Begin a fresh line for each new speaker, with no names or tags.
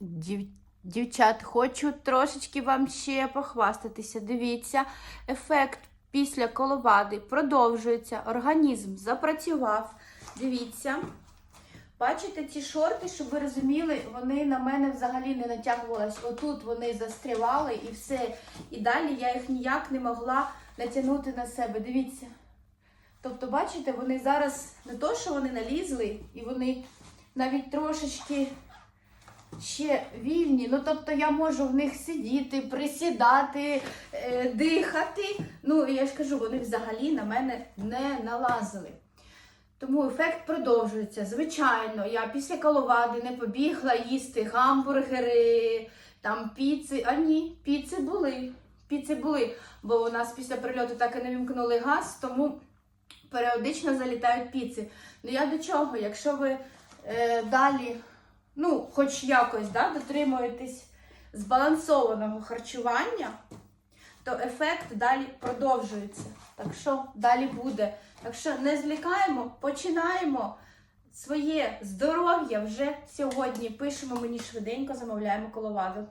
Дів... Дівчат, хочу трошечки вам ще похвастатися. Дивіться, ефект після коловади продовжується, організм запрацював. Дивіться. Бачите ці шорти, щоб ви розуміли, вони на мене взагалі не натягувались. Отут вони застрявали і все. І далі я їх ніяк не могла натягнути на себе. Дивіться. Тобто, бачите, вони зараз не то, що вони налізли, і вони навіть трошечки ще вільні. Ну, тобто я можу в них сидіти, присідати, е, дихати. Ну, і я ж кажу, вони взагалі на мене не налазили. Тому ефект продовжується. Звичайно, я після коловади не побігла їсти гамбургери, там піци. А ні, піци були. Піци були, бо у нас після прильоту так і не вімкнули газ, тому періодично залітають піци. Ну я до чого? Якщо ви е, далі, ну, хоч якось да, дотримуєтесь збалансованого харчування, то ефект далі продовжується. Так що далі буде. Так що не злякаємо, починаємо своє здоров'я вже сьогодні. Пишемо мені швиденько, замовляємо коловаду.